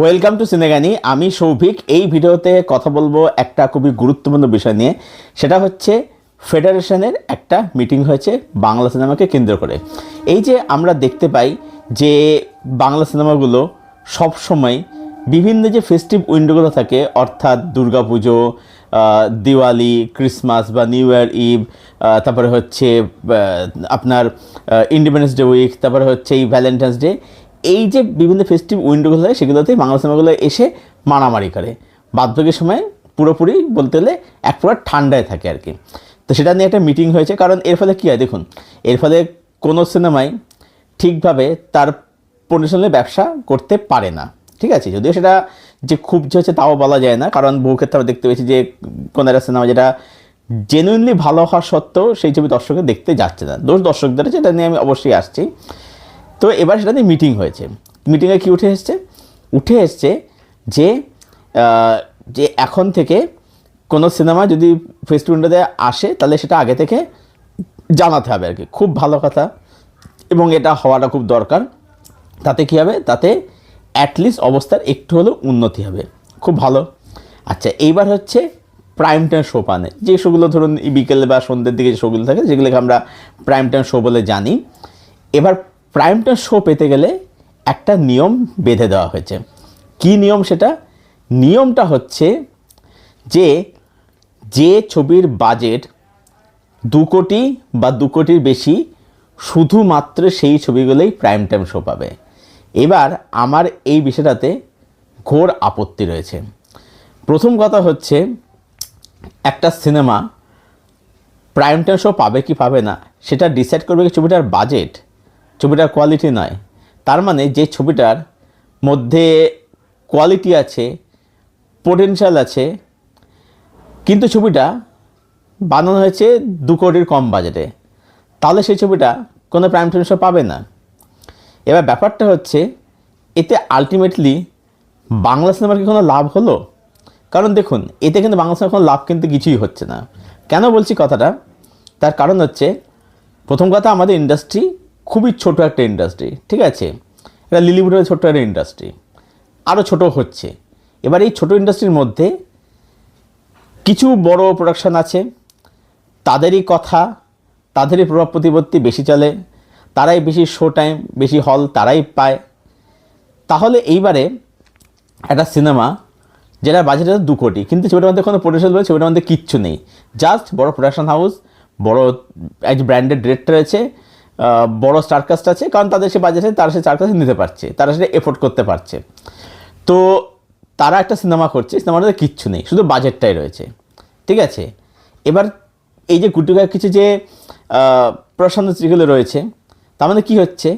Welcome to সিনেগানি আমি সৌভিক। এই ভিডিওতে কথা বলব একটা খুবই গুরুত্বপূর্ণ বিষয় নিয়ে। সেটা হচ্ছে ফেডারেশনের একটা মিটিং হয়েছে বাংলা সিনেমাকে কেন্দ্র করে। এই যে আমরা দেখতে পাই যে বাংলা সিনেমাগুলো সব সময় বিভিন্ন যে ফেস্টিভ উইন্ডোগুলো থাকে, অর্থাৎ দুর্গাপুজো দিওয়ালি ক্রিসমাস বা নিউ ইয়ার ইভ তারপরে হচ্ছে আপনার ইন্ডিপেন্ডেন্স ডে উইক তারপরে হচ্ছে এই ভ্যালেন্টাইন্স ডে এই যে বিভিন্ন ফেস্টিভ উইন্ডোগুলো থাকে, সেগুলোতে বাংলা সিনেমাগুলো এসে মারামারি করে। বাদবাকির সময় পুরোপুরি বলতে গেলে এক প্রকার ঠান্ডায় থাকে আর কি। তো সেটা নিয়ে একটা মিটিং হয়েছে, কারণ এর ফলে কী হয় দেখুন, এর ফলে কোনো সিনেমায় ঠিকভাবে তার প্রমোশনাল ব্যবসা করতে পারে না। ঠিক আছে? যদিও সেটা যে খুব যে হচ্ছে তাও বলা যায় না, কারণ বহু ক্ষেত্রে আমরা দেখতে পেয়েছি যে কোনো একটা সিনেমা যেটা জেনুইনলি ভালো হওয়া সত্ত্বেও সেই ছবি দর্শকে দেখতে যাচ্ছে না। দোষ দর্শকদের এটা নিয়ে আমি অবশ্যই আসছি। তো এবার সেটা নিয়ে মিটিং হয়েছে মিটিংয়ে কি উঠে এসছে? উঠে এসছে যে যে এখন থেকে কোনো সিনেমা যদি ফেস্ট আসে, তাহলে সেটা আগে থেকে জানাতে হবে আর কি খুব ভালো কথা। এবং এটা হওয়াটা খুব দরকার। তাতে কী হবে? তাতে অ্যাটলিস্ট অবস্থার একটু হলেও উন্নতি হবে। খুব ভালো। আচ্ছা এইবার হচ্ছে প্রাইম টাইম শো পানে যে শোগুলো ধরুন বিকেলে বা সন্ধ্যের দিকে যে শোগুলো থাকে, যেগুলোকে আমরা প্রাইম টাইম শো বলে জানি। এবার প্রাইম টাইম শো পেতে গেলে একটা নিয়ম বেঁধে দেওয়া হয়েছে। কি নিয়ম সেটা? নিয়মটা হচ্ছে যে যে ছবির বাজেট দু কোটি বা দু কোটির বেশি, শুধুমাত্র সেই ছবিগুলোই প্রাইম টাইম শো পাবে। এবার আমার এই বিষয়টাতে ঘোর আপত্তি রয়েছে। প্রথম কথা হচ্ছে, একটা সিনেমা প্রাইম টাইম শো পাবে কি পাবে না, সেটা ডিসাইড করবে কি ছবিটার বাজেট ছবিটার কোয়ালিটি নয় তার মানে যে ছবিটার মধ্যে কোয়ালিটি আছে পোটেনশিয়াল আছে, কিন্তু ছবিটা বানানো হয়েছে দু কোটির কম বাজেটে তাহলে সেই ছবিটা কোনো প্রাইম টাইম শো পাবে না। এবার ব্যাপারটা হচ্ছে, এতে আলটিমেটলি বাংলা সিনেমার কি কোনো লাভ হলো? কারণ দেখুন, এতে কিন্তু বাংলা সিনেমার কোনো লাভ কিন্তু কিছুই হচ্ছে না। কেন বলছি কথাটা? তার কারণ হচ্ছে, প্রথম কথা আমাদের ইন্ডাস্ট্রি খুবই ছোট একটা ইন্ডাস্ট্রি ঠিক আছে? এটা লিলিউডের ছোট্ট একটা ইন্ডাস্ট্রি আরও ছোট হচ্ছে। এবার এই ছোট ইন্ডাস্ট্রির মধ্যে কিছু বড় প্রোডাকশন আছে তাদেরই কথা তাদেরই প্রভাব প্রতিপত্তি বেশি চলে তারাই বেশি শো টাইম বেশি হল তারাই পায়। তাহলে এইবারে একটা সিনেমা যেটা বাজেট দু কোটি কিন্তু ছবিটার মধ্যে কোনো প্রোডাকশন বলে ছবিটার মধ্যে কিচ্ছু নেই। জাস্ট বড় প্রোডাকশন হাউস বড় এক ব্র্যান্ডেড ডিরেক্টর আহ, বড় স্টারকাস্ট আছে, কারণ তাদের সে বাজেটে তারা সে স্টারকাস্ট নিতে পারছে, তারা সেটা এফোর্ড করতে পারছে। তো তারা একটা সিনেমা করছে সিনেমাটাতে কিচ্ছু নেই, শুধু বাজেটটাই রয়েছে। ঠিক আছে? এবার এই যে গুটিকার কিছু যে প্রশান্ত যেগুলো রয়েছে, তার মানে কী হচ্ছে?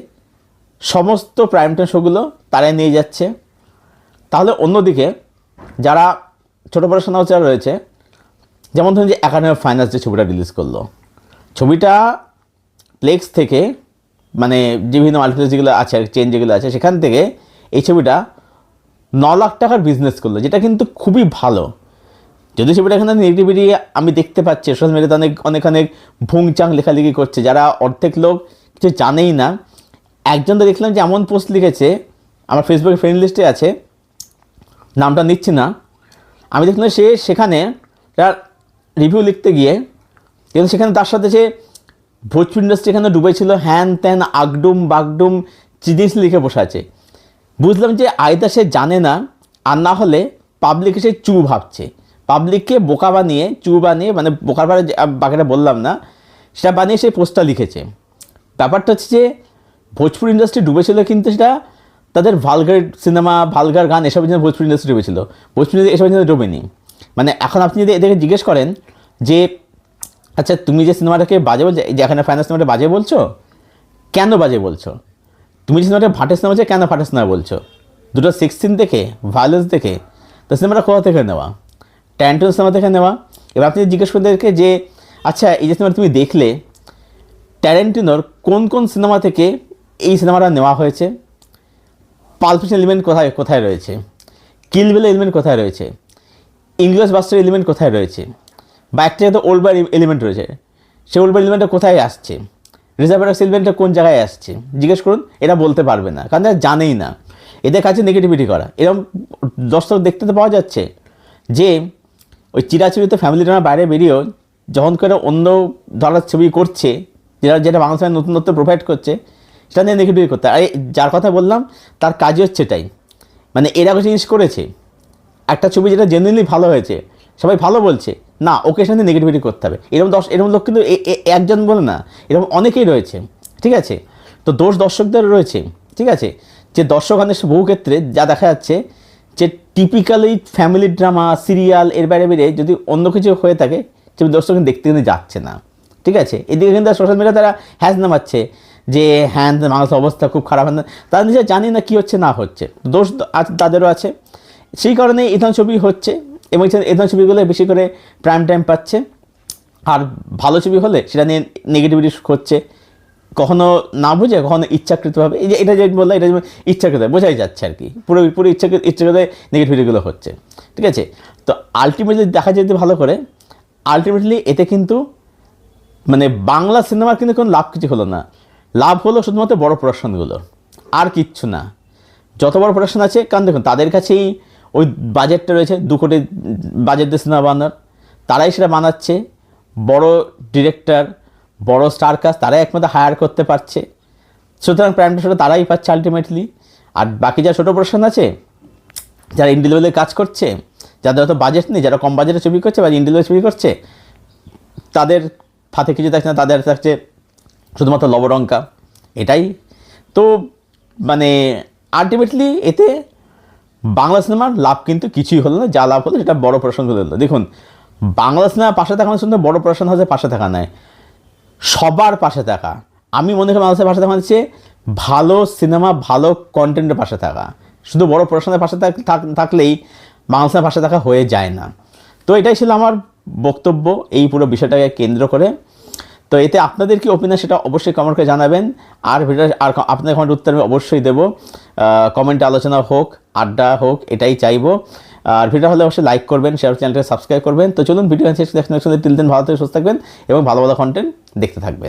সমস্ত প্রাইম টাইম শোগুলো তারাই নিয়ে যাচ্ছে। তাহলে অন্যদিকে যারা ছোটো পড়াশোনা যারা রয়েছে, যেমন ধরুন যে একাডেমি ফাইন্যান্স যে ছবিটা রিলিজ করল, ছবিটা প্লেক্স থেকে মানে বিভিন্ন মাল্টিপ্লেক্স যেগুলো আছে আর চেন যেগুলো আছে, সেখান থেকে এই ছবিটা ন লাখ টাকার বিজনেস করল, যেটা কিন্তু খুবই ভালো। যদি ছবিটা এখানে নেগেটিভিটি আমি দেখতে পাচ্ছি সোশ্যাল মিডিয়াতে অনেক অনেক অনেক ভুংচাং লেখালেখি করছে। যারা অর্ধেক লোক কিছু জানেই না একজন তো দেখলাম যে এমন পোস্ট লিখেছে, আমার ফেসবুকে ফ্রেন্ড লিস্টে আছে, নামটা নিচ্ছি না। আমি দেখলাম সে সেখানে রিভিউ লিখতে গিয়ে, কিন্তু সেখানে তার সাথে যে ভোজপুর ইন্ডাস্ট্রি এখানে ডুবেছিল, হ্যান ত্যান, আগডুম, বাগডুম জিনিস লিখে বসে আছে। বুঝলাম যে আয়দা সে জানে না, আর না হলে পাবলিক এসে চু ভাবছে। পাবলিককে বোকা বানিয়ে চু বানিয়ে মানে বোকার যে- বাকিটা বললাম না, সেটা বানিয়ে সে পোস্টটা লিখেছে। ব্যাপারটা হচ্ছে যে ভোজপুর ইন্ডাস্ট্রি ডুবেছিল কিন্তু সেটা তাদের ভালগার সিনেমা ভালগার গান, এসবের জন্য ভোজপুর ইন্ডাস্ট্রি ডুবেছিল। ভোজপুর ইন্ডাস্ট্রি এসবের জন্য ডুবেনি। মানে এখন আপনি যদি এদেরকে জিজ্ঞেস করেন যে আচ্ছা তুমি যে সিনেমাটাকে বাজে বলছো, এই যে এখানে ফাইনাল সিনেমাটা বাজে বলছো, কেন বাজে বলছো? তুমি যে সিনেমাটা ভাটের সিনেমা বলছো, কেন ভাটের সিনেমা বলছো? দুটো সিক্সটিন দেখে ভায়োলেন্স দেখে, তো সিনেমাটা কোথা থেকে নেওয়া? ট্যান্টন সিনেমা থেকে নেওয়া? এবার আপনি জিজ্ঞেস করতে যে আচ্ছা এই যে সিনেমা তুমি দেখলে ট্যারেন্টিনোর কোন কোন সিনেমা থেকে এই সিনেমাটা নেওয়া হয়েছে? পালফিশন এলিমেন্ট কোথায় কোথায় রয়েছে? কিলবেল এলিমেন্ট কোথায় রয়েছে? ইংলিশ বাস্তব এলিমেন্ট কোথায় রয়েছে? বা একটা যাতে ওল্ড এলিমেন্ট রয়েছে সেই ওল্ড বার এলিমেন্টটা কোথায় আসছে? রিজার্ভার এলিমেন্টটা কোন জায়গায় আসছে? জিজ্ঞেস করুন এটা বলতে পারবে না, কারণ এরা জানেই না। এদের কাছে নেগেটিভিটি করা। এরকম দর্শক দেখতে তো পাওয়া যাচ্ছে যে ওই চিরাচরিত ফ্যামিলি ড্রামা বাইরে বেরিয়েও যখন করে অন্য ধরার ছবি করছে, যেটা যেটা বাংলা সিনেমায় নতুনত্ব প্রোভাইড করছে, সেটা নিয়ে নেগেটিভ করতে আর, যার কথা বললাম, তার কাজই হচ্ছে এটাই। মানে এরা জিনিস করেছে, একটা ছবি যেটা জেনুইনলি ভালো হয়েছে, সবাই ভালো বলছে না ওকে সাথে নেগেটিভিটি করতে হবে। এরকম দশ এরকম লোক কিন্তু একজন বলে না। এরকম অনেকেই রয়েছে, ঠিক আছে? তো দোষ দর্শকদের রয়েছে, ঠিক আছে? যে দর্শক অনেক বহু ক্ষেত্রে, যা দেখা যাচ্ছে যে টিপিক্যালি ফ্যামিলি ড্রামা সিরিয়াল এর বাইরে বেরে যদি অন্য কিছু হয়ে থাকে সেটা দর্শক দেখতে কিন্তু যাচ্ছে না, ঠিক আছে? এদিকে কিন্তু সোশ্যাল মিডিয়া তারা হ্যাজ নামাচ্ছে যে হ্যাঁ মানুষের অবস্থা খুব খারাপ। ত্যান। তারা নিজে জানি না কী হচ্ছে, না হচ্ছে। দোষ তাদেরও আছে। সেই কারণে এই ধরনের ছবি হচ্ছে। এবং এই ধরনের ছবিগুলো বেশি করে প্রাইম টাইম পাচ্ছে। আর ভালো ছবি হলে সেটা নিয়ে নেগেটিভিটি হচ্ছে। কখনো না বুঝে, কখনো ইচ্ছাকৃতভাবে। এই যে এটা যে বললাম, এটা যেমন ইচ্ছাকৃত, বোঝাই যাচ্ছে আর কি। পুরো পুরো ইচ্ছাকৃত ইচ্ছাকৃত নেগেটিভিটিগুলো হচ্ছে। ঠিক আছে? তো আলটিমেটলি দেখা যেতে ভালো করে আলটিমেটলি এতে কিন্তু মানে বাংলা সিনেমার কিন্তু কোনো লাভ কিছু হলো না। লাভ হলো শুধুমাত্র বড় প্রোডাকশনগুলো আর কিচ্ছু না। যত বড় প্রোডাকশন আছে, কারণ দেখুন, তাদের কাছেই ওই বাজেটটা রয়েছে দু কোটি বাজেট দিয়ে সিনেমা বানানোর। তারাই সেটা বানাচ্ছে। বড় ডিরেক্টর বড় স্টার কাজ তারাই একমাত্র হায়ার করতে পারছে। সুতরাং প্রাইমটা সেটা তারাই পাচ্ছে আলটিমেটলি আর বাকি যা ছোটো প্রোডাকশন আছে, যারা ইন্ডি লেভেলে কাজ করছে, যাদের হয়তো বাজেট নেই, যারা কম বাজেটে ছবি করছে বা ইন্ডি লেভেলে ছবি করছে, তাদের হাতে কিছু থাকছে না, তাদের থাকছে শুধুমাত্র লবডঙ্কা এটাই। তো মানে আলটিমেটলি এতে বাংলা সিনেমার লাভ কিন্তু কিছুই হলো না, যা লাভ হলো সেটা বড় প্রশ্ন হলো দেখুন, বাংলা সিনেমা পাশে থাকা শুধু বড় প্রশ্ন হচ্ছে পাশে থাকা নয়, সবার পাশে থাকা। আমি মনে করি মানুষের পাশে থাকা হচ্ছে ভালো সিনেমা, ভালো কন্টেন্টের পাশে থাকা। শুধু বড় প্রশ্নের পাশে থাক- থাক- থাকলেই বাংলা সিনেমার পাশে থাকা হয়ে যায় না। তো এটাই ছিল আমার বক্তব্য, এই পুরো বিষয়টাকে কেন্দ্র করে। তো এতে আপনাদের কি ওপিনিয়ন সেটা অবশ্যই কমেন্ট করে জানাবেন। আর ভিডিও আর আপনাদের কমেন্ট উত্তর আমি অবশ্যই দেবো। কমেন্টে আলোচনা হোক। আড্ডা হোক, এটাই চাইব। আর ভিডিও হলে অবশ্যই লাইক করবেন শেয়ার চ্যানেলটা সাবস্ক্রাইব করবেন। তো চলুন ভিডিও শেষ দেখুন টিল দিন ভালো থেকে সুস্থ থাকবেন এবং ভালো ভালো কন্টেন্ট দেখতে থাকবেন।